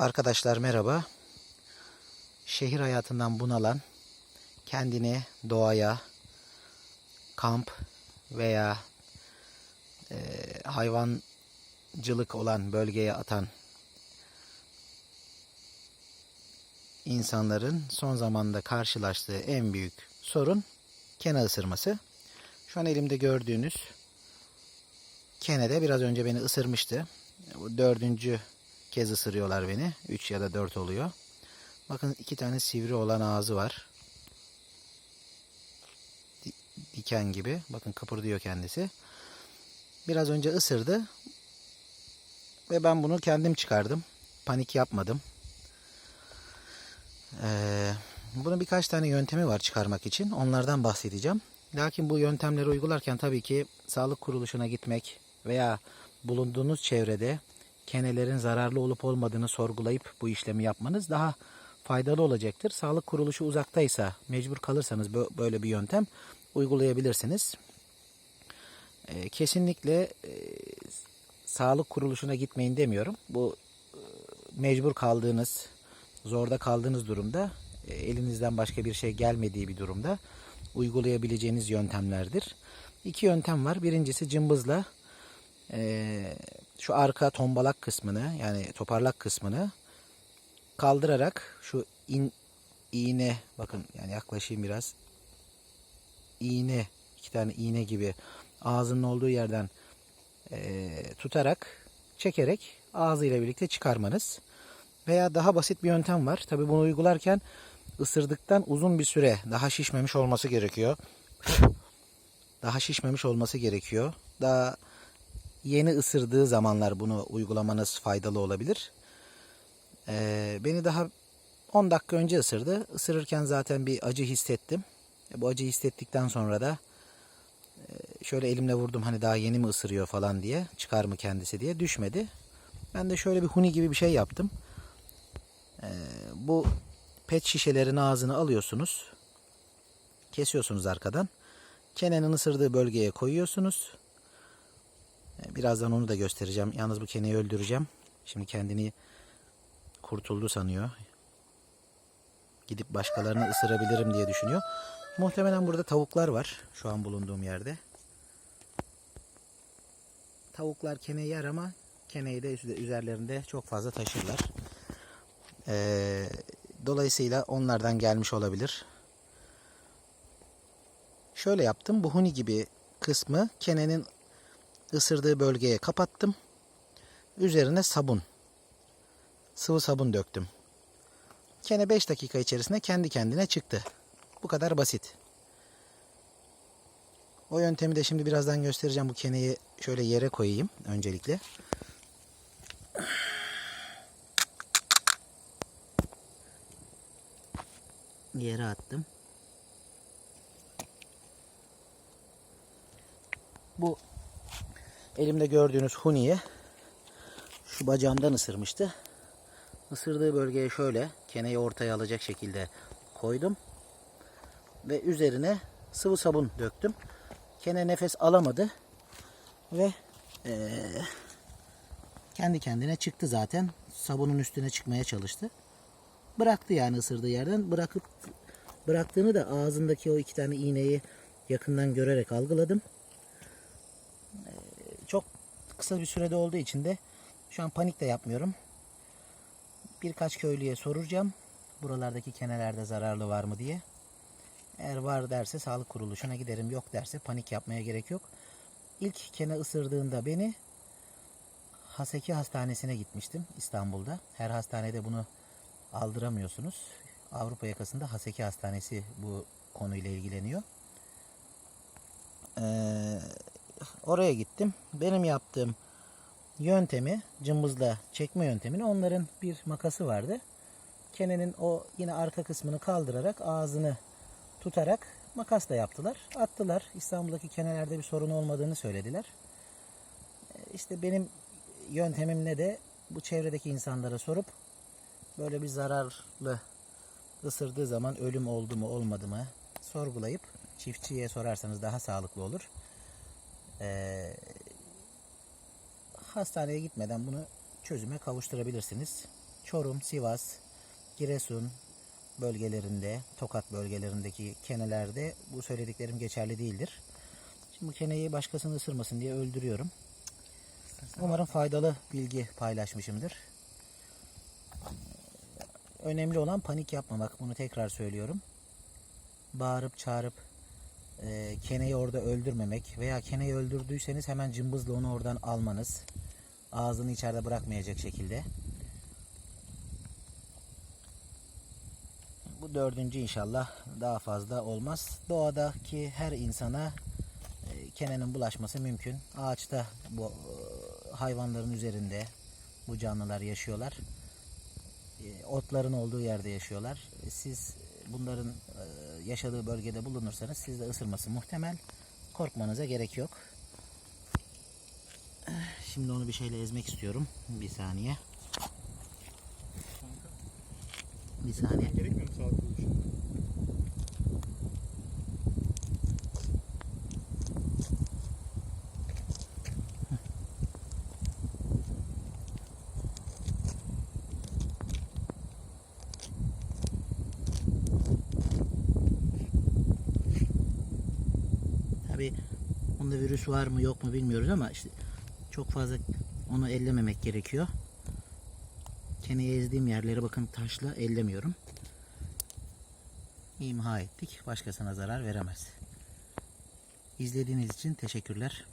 Arkadaşlar merhaba. Şehir hayatından bunalan, kendini doğaya, kamp veya e, hayvancılık olan bölgeye atan insanların son zamanda karşılaştığı en büyük sorun kene ısırması. Şu an elimde gördüğünüz kene de biraz önce beni ısırmıştı. Bu dördüncü kez ısırıyorlar beni. 3 ya da 4 oluyor. Bakın iki tane sivri olan ağzı var. Di- Diken gibi. Bakın kıpırdıyor kendisi. Biraz önce ısırdı. Ve ben bunu kendim çıkardım. Panik yapmadım. Ee, bunun birkaç tane yöntemi var çıkarmak için. Onlardan bahsedeceğim. Lakin bu yöntemleri uygularken tabii ki sağlık kuruluşuna gitmek veya bulunduğunuz çevrede kenelerin zararlı olup olmadığını sorgulayıp bu işlemi yapmanız daha faydalı olacaktır. Sağlık kuruluşu uzaktaysa mecbur kalırsanız bö- böyle bir yöntem uygulayabilirsiniz. Ee, kesinlikle e, sağlık kuruluşuna gitmeyin demiyorum. Bu e, mecbur kaldığınız, zorda kaldığınız durumda e, elinizden başka bir şey gelmediği bir durumda uygulayabileceğiniz yöntemlerdir. İki yöntem var. Birincisi cımbızla şu arka tombalak kısmını yani toparlak kısmını kaldırarak şu in, iğne bakın yani yaklaşayım biraz iğne iki tane iğne gibi ağzının olduğu yerden e, tutarak çekerek ağzıyla birlikte çıkarmanız veya daha basit bir yöntem var. Tabi bunu uygularken ısırdıktan uzun bir süre daha şişmemiş olması gerekiyor. Daha şişmemiş olması gerekiyor. Daha yeni ısırdığı zamanlar bunu uygulamanız faydalı olabilir. Ee, beni daha 10 dakika önce ısırdı. Isırırken zaten bir acı hissettim. E, bu acı hissettikten sonra da e, şöyle elimle vurdum hani daha yeni mi ısırıyor falan diye çıkar mı kendisi diye düşmedi. Ben de şöyle bir huni gibi bir şey yaptım. Ee, bu pet şişelerin ağzını alıyorsunuz. Kesiyorsunuz arkadan. Kenenin ısırdığı bölgeye koyuyorsunuz. Ee, Birazdan onu da göstereceğim. Yalnız bu keneyi öldüreceğim. Şimdi kendini kurtuldu sanıyor. Gidip başkalarını ısırabilirim diye düşünüyor. Muhtemelen burada tavuklar var. Şu an bulunduğum yerde. Tavuklar keneyi yer ama keneyi de üze- üzerlerinde çok fazla taşırlar. Ee, dolayısıyla onlardan gelmiş olabilir. Şöyle yaptım. Bu huni gibi kısmı kenenin ısırdığı bölgeye kapattım. Üzerine sabun. Sıvı sabun döktüm. Kene 5 dakika içerisinde kendi kendine çıktı. Bu kadar basit. O yöntemi de şimdi birazdan göstereceğim. Bu keneyi şöyle yere koyayım öncelikle. Yere attım. Bu elimde gördüğünüz huniye şu bacağımdan ısırmıştı. Isırdığı bölgeye şöyle keneyi ortaya alacak şekilde koydum. Ve üzerine sıvı sabun döktüm. Kene nefes alamadı. Ve eee, kendi kendine çıktı zaten. Sabunun üstüne çıkmaya çalıştı. Bıraktı yani ısırdığı yerden. Bırakıp bıraktığını da ağzındaki o iki tane iğneyi yakından görerek algıladım. Kısa bir sürede olduğu için de şu an panik de yapmıyorum. Birkaç köylüye soracağım. Buralardaki kenelerde zararlı var mı diye. Eğer var derse sağlık kuruluşuna giderim. Yok derse panik yapmaya gerek yok. İlk kene ısırdığında beni Haseki Hastanesi'ne gitmiştim İstanbul'da. Her hastanede bunu aldıramıyorsunuz. Avrupa yakasında Haseki Hastanesi bu konuyla ilgileniyor. Ee, oraya gittim. Benim yaptığım yöntemi cımbızla çekme yöntemini onların bir makası vardı. Kenenin o yine arka kısmını kaldırarak ağzını tutarak makasla yaptılar. Attılar. İstanbul'daki kenelerde bir sorun olmadığını söylediler. Ee, İşte benim yöntemimle de bu çevredeki insanlara sorup böyle bir zararlı ısırdığı zaman ölüm oldu mu olmadı mı sorgulayıp çiftçiye sorarsanız daha sağlıklı olur. Ee, hastaneye gitmeden bunu çözüme kavuşturabilirsiniz. Çorum, Sivas, Giresun bölgelerinde, Tokat bölgelerindeki kenelerde bu söylediklerim geçerli değildir. Şimdi bu keneyi başkasını ısırmasın diye öldürüyorum. Umarım faydalı bilgi paylaşmışımdır. Önemli olan panik yapmamak. Bunu tekrar söylüyorum. Bağırıp çağırıp e, keneyi orada öldürmemek veya keneyi öldürdüyseniz hemen cımbızla onu oradan almanız. Ağzını içeride bırakmayacak şekilde. Bu dördüncü inşallah daha fazla olmaz. Doğadaki her insana e, kenenin bulaşması mümkün. Ağaçta bu e, hayvanların üzerinde bu canlılar yaşıyorlar. E, Otların olduğu yerde yaşıyorlar. E, Siz bunların e, yaşadığı bölgede bulunursanız siz de ısırması muhtemel. Korkmanıza gerek yok. Şimdi onu bir şeyle ezmek istiyorum. Bir saniye. Bir saniye. Gerekmiyor mu Tabi onda virüs var mı yok mu bilmiyoruz ama işte çok fazla onu ellememek gerekiyor. Keneyi ezdiğim yerleri bakın taşla ellemiyorum. İmha ettik. Başkasına zarar veremez. İzlediğiniz için teşekkürler.